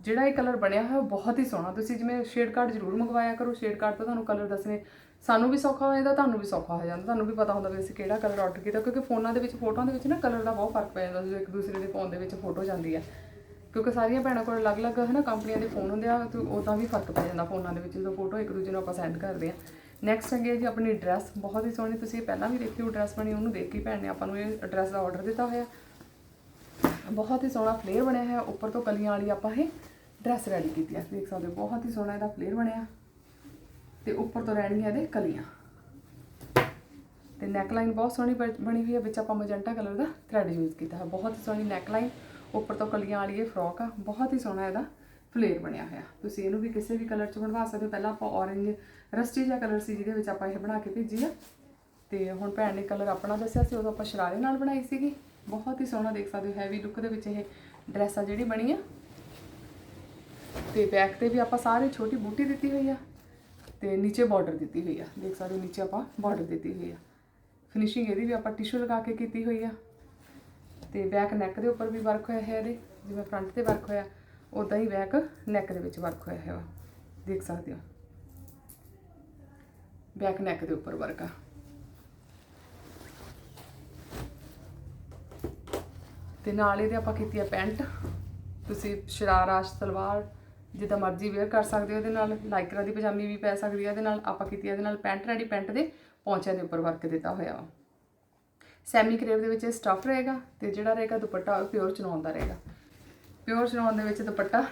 Speaker 1: ਜਿਹੜਾ ਇਹ ਕਲਰ ਬਣਿਆ ਹੋਇਆ, ਉਹ ਬਹੁਤ ਹੀ ਸੋਹਣਾ। ਤੁਸੀਂ ਜਿਵੇਂ ਸ਼ੇਡ ਕਾਰਡ ਜ਼ਰੂਰ ਮੰਗਵਾਇਆ ਕਰੋ ਸ਼ੇਡ ਕਾਰਡ ਤੋਂ ਤੁਹਾਨੂੰ ਕਲਰ ਦੱਸਣੇ। ਸਾਨੂੰ ਵੀ ਸੌਖਾ ਹੋ ਜਾਂਦਾ, ਤੁਹਾਨੂੰ ਵੀ ਸੌਖਾ ਹੋ ਜਾਂਦਾ। ਤੁਹਾਨੂੰ ਵੀ ਪਤਾ ਹੁੰਦਾ ਵੀ ਅਸੀਂ ਕਿਹੜਾ ਕਲਰ ਆਰਡਰ ਕੀਤਾ, ਕਿਉਂਕਿ ਫੋਨਾਂ ਦੇ ਵਿੱਚ, ਫੋਟੋਆਂ ਦੇ ਵਿੱਚ ਨਾ ਕਲਰ ਦਾ ਬਹੁਤ ਫ਼ਰਕ ਪੈ ਜਾਂਦਾ ਜਦੋਂ ਇੱਕ ਦੂਸਰੇ ਦੇ ਫੋਨ ਦੇ ਵਿੱਚ ਫੋਟੋ ਜਾਂਦੀ ਹੈ ਕਿਉਂਕਿ ਸਾਰੀਆਂ ਭੈਣਾਂ ਕੋਲ ਅਲੱਗ-ਅਲੱਗ ਹੈ ਨਾ ਕੰਪਨੀਆਂ ਦੇ ਫੋਨ ਹੁੰਦੇ ਆ, ਤੇ ਉਹਦਾ ਵੀ ਫ਼ਰਕ ਪੈ ਜਾਂਦਾ ਫੋਨਾਂ ਦੇ ਵਿੱਚ, ਜਦੋਂ ਫੋਟੋ ਇੱਕ ਦੂਜੇ ਨੂੰ ਆਪਾਂ ਸੈਂਡ ਕਰਦੇ ਆ। ਨੈਕਸਟ ਹੈਗੇ ਹੈ ਜੀ ਆਪਣੀ ਡਰੈਸ ਬਹੁਤ ਹੀ ਸੋਹਣੀ ਤੁਸੀਂ ਪਹਿਲਾਂ ਵੀ ਦੇਖੀ ਉਹ ਡਰੈਸ ਬਣੀ, ਉਹਨੂੰ ਦੇਖ ਕੇ ਭੈਣ ਨੇ, ਆਪਾਂ ਨੂੰ ਇਹ ਡਰੈਸ ਦਾ ਆਰਡਰ ਦਿੱਤਾ ਹੋਇਆ। ਬਹੁਤ ਹੀ ਸੋਹਣਾ ਫਲੇਅਰ ਬਣਿਆ ਹੈ ਉੱਪਰ ਤੋਂ ਕਲੀਆਂ ਵਾਲੀ ਆਪਾਂ ਇਹ ਡਰੈਸ ਰੈਡੀ ਕੀਤੀ ਆ, ਦੇਖ ਸਕਦੇ ਹੋ, ਬਹੁਤ ਹੀ ਸੋਹਣਾ ਇਹਦਾ ਫਲੇਅਰ ਬਣਿਆ। ਤੇ ਉੱਪਰ ਤੋਂ ਰਹਿਣਗੀਆਂ ਇਹਦੇ ਕਲੀਆਂ। ਤੇ ਨੈਕਲਾਈਨ ਬਹੁਤ ਸੋਹਣੀ ਬਣ- ਬਣੀ ਹੋਈ ਹੈ ਵਿੱਚ ਆਪਾਂ ਮਜੈਂਟਾ ਕਲਰ ਦਾ ਥ੍ਰੈਡ ਯੂਜ਼ ਕੀਤਾ ਹੈ ਬਹੁਤ ਹੀ ਸੋਹਣੀ ਨੈਕ ਲਾਈਨ ਉੱਪਰ ਤੋਂ ਕਲੀਆਂ ਵਾਲੀ ਇਹ ਫਰੋਕ ਆ, ਬਹੁਤ ਹੀ ਸੋਹਣਾ ਇਹਦਾ ਫਲੇਅਰ ਬਣਿਆ ਹੋਇਆ। ਤੁਸੀਂ ਇਹਨੂੰ ਵੀ ਕਿਸੇ ਵੀ ਕਲਰ 'ਚ ਬਣਵਾ ਸਕਦੇ ਹੋ। ਪਹਿਲਾਂ ਆਪਾਂ ਔਰੇਂਜ ਰਸਟੀ ਜਿਹਾ ਕਲਰ ਸੀ, ਜਿਹਦੇ ਵਿੱਚ ਆਪਾਂ ਇਹ ਬਣਾ ਕੇ ਭੇਜੀ ਆ। ਤੇ ਹੁਣ ਭੈਣ ਨੇ ਕਲਰ ਆਪਣਾ ਦੱਸਿਆ ਸੀ, ਉਦੋਂ ਆਪਾਂ ਸ਼ਰਾਰੇ ਨਾਲ ਬਣਾਈ ਸੀਗੀ। ਬਹੁਤ ਹੀ ਸੋਹਣਾ ਦੇਖ ਸਕਦੇ ਹੋ ਹੈਵੀ ਲੁੱਕ ਦੇ ਵਿੱਚ ਇਹ ਡਰੈਸ ਆ ਜਿਹੜੀ ਬਣੀ ਆ। ਤੇ ਬੈਕ ਤੇ ਵੀ ਆਪਾਂ ਸਾਰੇ ਛੋਟੀ ਬੂਟੀ ਦਿੱਤੀ ਹੋਈ ਆ ਤੇ ਨੀਚੇ ਬਾਰਡਰ ਦਿੱਤੀ ਹੋਈ ਆ। ਦੇਖ ਸਕਦੇ ਹੋ, ਨੀਚੇ ਆਪਾਂ ਬਾਰਡਰ ਦਿੱਤੀ ਹੋਈ ਆ। ਫਿਨਿਸ਼ਿੰਗ ਇਹਦੀ ਵੀ ਆਪਾਂ ਟਿਸ਼ੂ ਲਗਾ ਕੇ ਕੀਤੀ ਹੋਈ ਆ। ਤੇ ਬੈਕ ਨੈਕ ਦੇ ਉੱਪਰ ਵੀ ਵਰਕ ਹੋਇਆ ਹੈ ਇਹਦੇ, ਜਿਵੇਂ ਫਰੰਟ ਤੇ ਵਰਕ ਹੋਇਆ ਉਦਾਂ ਹੀ ਬੈਕ ਨੈਕ ਦੇ ਵਿੱਚ ਵਰਕ ਹੋਇਆ ਹੈ ਵਾ। ਦੇਖ ਸਕਦੇ ਹੋ। ਬੈਕ ਨੈਕ ਦੇ ਉੱਪਰ ਵਰਕ ਆ। ਤੇ ਨਾਲ ਇਹਦੇ ਆਪਾਂ ਕੀਤੀ ਆ ਪੈਂਟ ਤੁਸੀਂ ਸ਼ਰਾਰਾ, ਸਲਵਾਰ, ਜਿੱਦਾਂ ਮਰਜ਼ੀ ਵੇਅਰ ਕਰ ਸਕਦੇ ਹੋ ਇਹਦੇ ਨਾਲ। ਲਾਈਕਰਾ ਦੀ ਪਜਾਮੀ ਵੀ ਪੈ ਸਕਦੀ ਹੈ ਇਹਦੇ ਨਾਲ। ਆਪਾਂ ਕੀਤੀ ਆ ਇਹਦੇ ਨਾਲ ਪੈਂਟ ਰੈਡੀ ਪੈਂਟ ਦੇ ਪੌਂਚਿਆਂ ਦੇ ਉੱਪਰ ਵਰਕ ਦਿੱਤਾ ਹੋਇਆ ਵਾ। ਸੈਮੀ ਕਰੇਵ ਦੇ ਵਿੱਚ ਇਹ ਸਟਫ ਰਹੇਗਾ ਤੇ ਜਿਹੜਾ ਰਹੇਗਾ ਦੁਪੱਟਾ ਉਹ ਪਿਓਰ ਚਨੌਨ ਦਾ ਰਹੇਗਾ। ਪਿਓਰ ਚਨੌਨ ਦੇ ਵਿੱਚ ਦੁਪੱਟਾ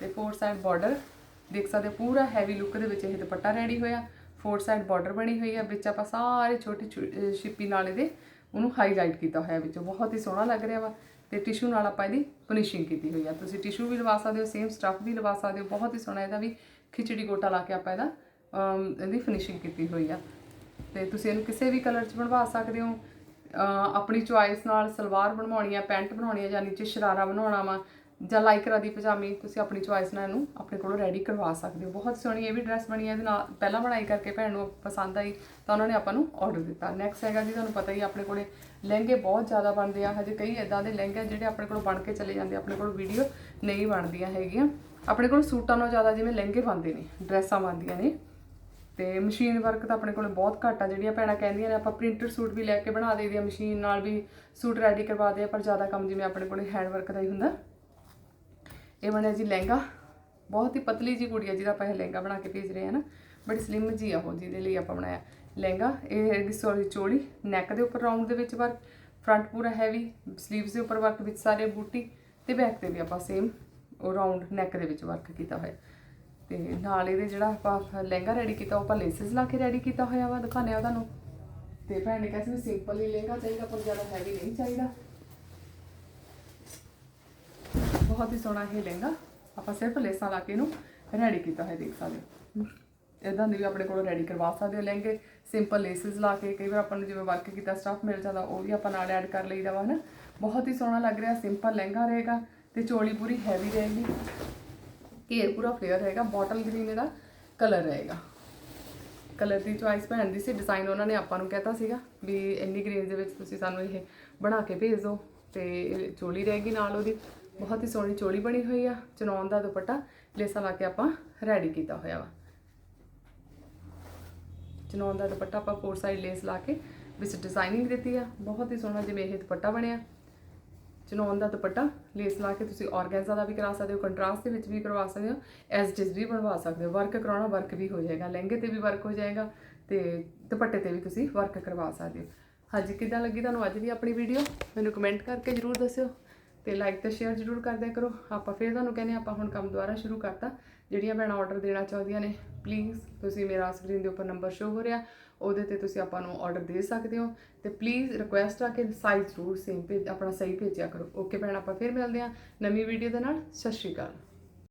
Speaker 1: ਤੇ ਫੋਰ ਸਾਈਡ ਬਾਰਡਰ ਦੇਖ ਸਕਦੇ ਹੋ ਪੂਰਾ ਹੈਵੀ ਲੁੱਕ ਦੇ ਵਿੱਚ ਇਹ ਦੁਪੱਟਾ ਰੈਡੀ ਹੋਇਆ। ਫੋਰ ਸਾਈਡ ਬਾਰਡਰ ਬਣੀ ਹੋਈ ਹੈ ਵਿੱਚ ਆਪਾਂ ਸਾਰੇ ਛੋਟੀ ਛੋ- ਅਹ ਨਾਲ ਇਹਦੇ ਉਹਨੂੰ ਹਾਈਲਾਈਟ ਕੀਤਾ ਹੋਇਆ ਵਿੱਚੋਂ। ਬਹੁਤ ਹੀ ਸੋਹਣਾ ਲੱਗ ਰਿਹਾ ਵਾ ਤੇ ਟਿਸ਼ੂ ਨਾਲ ਆਪਾਂ ਇਹਦੀ ਫਿਨਿਸ਼ਿੰਗ ਕੀਤੀ ਹੋਈ ਆ। ਤੁਸੀਂ ਟਿਸ਼ੂ ਵੀ ਲਵਾ ਸਕਦੇ ਹੋ ਸੇਮ ਸਟਫ ਵੀ ਲਵਾ ਸਕਦੇ ਹੋ। ਬਹੁਤ ਹੀ ਸੋਹਣਾ ਇਹਦਾ ਵੀ ਖਿਚੜੀ ਗੋਟਾ ਲਾ ਕੇ ਆਪਾਂ ਇਹਦਾ ਇਹਦੀ ਫਿਨਿਸ਼ਿੰਗ ਕੀਤੀ ਹੋਈ ਆ। ਤੇ ਤੁਸੀਂ ਇਹਨੂੰ ਕਿਸੇ ਵੀ ਕਲਰ 'ਚ ਬਣਵਾ ਸਕਦੇ ਹੋ। ਆਪਣੀ ਚੁਆਇਸ ਨਾਲ ਸਲਵਾਰ ਬਣਵਾਉਣੀ ਆ, ਪੈਂਟ ਬਣਾਉਣੀ ਆ ਜਾਂ ਨੀਚੇ ਸ਼ਰਾਰਾ ਬਣਾਉਣਾ ਵਾ ਜਾਂ ਲਾਈਕਰਾ ਦੀ ਪਜਾਮੀ, ਤੁਸੀਂ ਆਪਣੀ ਚੁਆਇਸ ਨਾਲ ਇਹਨੂੰ ਆਪਣੇ ਕੋਲੋਂ ਰੈਡੀ ਕਰਵਾ ਸਕਦੇ ਹੋ। ਬਹੁਤ ਸੋਹਣੀ ਇਹ ਵੀ ਡਰੈਸ ਬਣੀ ਹੈ ਇਹਦੇ ਨਾਲ ਪਹਿਲਾਂ ਬਣਾਈ ਕਰਕੇ ਭੈਣ ਨੂੰ ਪਸੰਦ ਆਈ, ਤਾਂ ਉਹਨਾਂ ਨੇ ਆਪਾਂ ਨੂੰ ਆਰਡਰ ਦਿੱਤਾ। ਨੈਕਸਟ ਹੈਗਾ ਜੀ, ਤੁਹਾਨੂੰ ਪਤਾ ਹੀ ਆਪਣੇ ਕੋਲੇ ਲਹਿੰਗੇ ਬਹੁਤ ਜ਼ਿਆਦਾ ਬਣਦੇ ਆ। ਹਜੇ ਕਈ ਇਦਾਂ ਦੇ ਲਹਿੰਗੇ ਜਿਹੜੇ ਆਪਣੇ ਕੋਲ ਬਣ ਕੇ ਚਲੇ ਜਾਂਦੇ ਆਪਣੇ ਕੋਲ ਵੀਡੀਓ ਨਹੀਂ ਬਣਦੀਆਂ ਹੈਗੀਆਂ। ਆਪਣੇ ਕੋਲ ਸੂਟਾਂ ਨਾਲੋਂ ਜ਼ਿਆਦਾ ਜਿਵੇਂ ਲਹਿੰਗੇ ਬਣਦੇ ਨੇ, ਡਰੈਸਾਂ ਬਣਦੀਆਂ ਨੇ। ਤੇ ਮਸ਼ੀਨ ਵਰਕ ਤਾਂ ਆਪਣੇ ਕੋਲ ਬਹੁਤ ਘੱਟ ਆ, ਜਿਹੜੀਆਂ ਭੈਣਾਂ ਕਹਿੰਦੀਆਂ ਨੇ, ਆਪਾਂ ਪ੍ਰਿੰਟਡ ਸੂਟ ਵੀ ਲੈ ਕੇ ਬਣਾ ਦੇਈਦੇ ਆ, ਮਸ਼ੀਨ ਨਾਲ ਵੀ ਸੂਟ ਰੈਡੀ ਕਰਵਾਦੇ ਆ, ਪਰ ਜ਼ਿਆਦਾ ਕੰਮ ਜਿਵੇਂ ਆਪਣੇ ਕੋਲ ਹੈਂਡ ਵਰਕ ਦਾ ਹੀ ਹੁੰਦਾ। ਇਹ ਬਣਿਆ ਜੀ ਲਹਿੰਗਾ, ਬਹੁਤ ਹੀ ਪਤਲੀ ਜੀ ਕੁੜੀ ਆ, ਜਿਹਦਾ ਆਪਾਂ ਇਹ ਲਹਿੰਗਾ ਬਣਾ ਕੇ ਭੇਜ ਰਹੇ ਹਾਂ ਨਾ, ਬੜੀ ਸਲਿਮ ਜੀ ਆ ਉਹ, ਜਿਹਦੇ ਲਈ ਆਪਾਂ ਬਣਾਇਆ। ਲਹਿੰਗਾ, ਇਹ ਹੈਗੀ ਸੋਰੀ ਚੋਲੀ ਨੈਕ ਦੇ ਉੱਪਰ ਰਾਉਂਡ ਦੇ ਵਿੱਚ ਵਰਕ ਫਰੰਟ ਪੂਰਾ ਹੈਵੀ ਸਲੀਵਸ ਦੇ ਉੱਪਰ ਵਰਕ ਵਿੱਚ ਸਾਰੇ ਬੂਟੀ, ਤੇ ਬੈਕ ਤੇ ਵੀ ਆਪਾਂ ਸੇਮ ਉਹ ਰਾਉਂਡ ਨੈਕ ਦੇ ਵਿੱਚ ਵਰਕ ਕੀਤਾ ਹੋਇਆ। ਤੇ ਨਾਲ ਇਹਦੇ ਜਿਹੜਾ ਆਪਾਂ ਲਹਿੰਗਾ ਰੈਡੀ ਕੀਤਾ, ਉਹ ਆਪਾਂ ਲੇਸਿਸ ਲਾ ਕੇ ਰੈਡੀ ਕੀਤਾ ਹੋਇਆ ਵਾ ਦਿਖਾਉਂਦੇ ਆ ਤੁਹਾਨੂੰ ਤੇ ਭੈਣ ਨੇ ਕਿਹਾ ਸੀ ਵੀ ਸਿੰਪਲ ਹੀ ਲਹਿੰਗਾ ਚਾਹੀਦਾ, ਪਰ ਜ਼ਿਆਦਾ ਹੈਵੀ ਨਹੀਂ ਚਾਹੀਦਾ। ਬਹੁਤ ਹੀ ਸੋਹਣਾ ਇਹ ਲਹਿੰਗਾ। ਆਪਾਂ ਸਿਰਫ ਲੇਸਾਂ ਲਾ ਕੇ ਇਹਨੂੰ ਰੈਡੀ ਕੀਤਾ ਹੋਇਆ, ਦੇਖ ਸਕਦੇ ਹੋ। ਇਦਾਂ ਦੀ ਵੀ ਆਪਣੇ ਕੋਲੋਂ ਰੈਡੀ ਕਰਵਾ ਸਕਦੇ ਹੋ ਲਹਿੰਗੇ। ਸਿੰਪਲ ਲੇਸਿਸ ਲਾ ਕੇ ਕਈ ਵਾਰ ਆਪਾਂ ਨੂੰ ਜਿਵੇਂ ਵਰਕ ਕੀਤਾ ਸਟਫ ਮਿਲ ਜਾਂਦਾ, ਉਹ ਵੀ ਆਪਾਂ ਨਾਲ ਐਡ ਕਰ ਲਈਦਾ ਵਾ, ਹਨਾ। ਬਹੁਤ ਹੀ ਸੋਹਣਾ ਲੱਗ ਰਿਹਾ ਸਿੰਪਲ ਲਹਿੰਗਾ ਰਹੇਗਾ ਤੇ ਚੋਲੀ ਪੂਰੀ ਹੈਵੀ ਰਹੇਗੀ। ਘੇਰ ਪੂਰਾ ਫਲੇਅਰ ਰਹੇਗਾ ਬੋਟਲ ਗ੍ਰੀਨ ਇਹਦਾ ਕਲਰ ਰਹੇਗਾ। ਕਲਰ ਦੀ ਚੁਆਇਸ ਭੈਣ ਦੀ ਸੀ ਡਿਜ਼ਾਈਨ ਉਹਨਾਂ ਨੇ ਆਪਾਂ ਨੂੰ ਕਹਿਤਾ ਸੀਗਾ ਵੀ ਇੰਨੀ ਗ੍ਰੀਨ ਦੇ ਵਿੱਚ ਤੁਸੀਂ ਸਾਨੂੰ ਇਹ ਬਣਾ ਕੇ ਭੇਜ ਦਿਓ ਤੇ ਇਹ ਚੋਲੀ ਰਹੇਗੀ ਨਾਲ ਉਹਦੀ। ਬਹੁਤ ਹੀ ਸੋਹਣੀ ਚੋਲੀ ਬਣੀ ਹੋਈ ਆ ਚਨੌਨ ਦਾ ਦੁਪੱਟਾ, ਲੇਸਾਂ ਲਾ ਕੇ ਆਪਾਂ ਰੈਡੀ ਕੀਤਾ ਹੋਇਆ ਵਾ। ਚਨੌਨ ਦਾ ਦੁਪੱਟਾ ਆਪਾਂ ਫੋਰ ਸਾਈਡ ਲੇਸ ਲਾ ਕੇ ਵਿੱਚ ਡਿਜ਼ਾਈਨਿੰਗ ਦਿੱਤੀ ਆ। ਬਹੁਤ ਹੀ ਸੋਹਣਾ ਜਿਵੇਂ ਇਹ ਦੁਪੱਟਾ ਬਣਿਆ। ਚਨੌਨ ਦਾ ਦੁਪੱਟਾ ਲੇਸ ਲਾ ਕੇ ਤੁਸੀਂ ਆਰਗੈਂਜ਼ਾ ਦਾ ਵੀ ਕਰਾ ਸਕਦੇ ਹੋ ਕੰਟਰਾਸਟ ਦੇ ਵਿੱਚ ਵੀ ਕਰਵਾ ਸਕਦੇ ਹੋ ਐਸ ਡਿਸ ਵੀ ਬਣਵਾ ਸਕਦੇ ਹੋ। ਵਰਕ ਕਰਾਉਣਾ ਵਰਕ ਵੀ ਹੋ ਜਾਏਗਾ ਲਹਿੰਗੇ ਤੇ ਵੀ ਵਰਕ ਹੋ ਜਾਏਗਾ ਤੇ ਦੁਪੱਟੇ ਤੇ ਵੀ ਤੁਸੀਂ ਵਰਕ ਕਰਵਾ ਸਕਦੇ ਹੋ। ਹਾਂਜੀ ਕਿੱਦਾਂ ਲੱਗੀ ਤੁਹਾਨੂੰ ਅੱਜ ਦੀ ਆਪਣੀ ਵੀਡੀਓ ਮੈਨੂੰ ਕਮੈਂਟ ਕਰਕੇ ਜਰੂਰ ਦੱਸਿਓ ਤੇ ਲਾਈਕ ਤੇ ਸ਼ੇਅਰ ਜਰੂਰ ਕਰਦਿਆ ਕਰੋ। ਆਪਾਂ ਫੇਰ ਤੁਹਾਨੂੰ ਕਹਿੰਦੇ ਹਾਂ, ਆਪਾਂ ਹੁਣ ਕੰਮ ਦੁਬਾਰਾ ਸ਼ੁਰੂ ਕਰਤਾ। ਜਿਹੜੀਆਂ ਭੈਣਾਂ ਆਰਡਰ ਦੇਣਾ ਚਾਹੁੰਦੀਆਂ ਨੇ ਪਲੀਜ਼ ਤੁਸੀਂ ਮੇਰਾ ਸਕਰੀਨ ਦੇ ਉੱਪਰ ਨੰਬਰ ਸ਼ੋ ਹੋ ਰਿਹਾ, ਉਹਦੇ ਤੇ ਤੁਸੀਂ ਆਪਾਂ ਨੂੰ ਆਰਡਰ ਦੇ ਸਕਦੇ ਹੋ ਤੇ ਪਲੀਜ਼ ਰਿਕੁਐਸਟ ਆ ਕਿ ਸਾਈਜ਼ ਜ਼ਰੂਰ ਸੇਮ ਭੇਜ, ਆਪਣਾ ਸਹੀ ਭੇਜਿਆ ਕਰੋ। ਓਕੇ ਭੈਣ, ਆਪਾਂ ਫਿਰ ਮਿਲਦੇ ਹਾਂ ਨਵੀਂ ਵੀਡੀਓ ਦੇ ਨਾਲ। ਸਤਿ ਸ਼੍ਰੀ ਅਕਾਲ।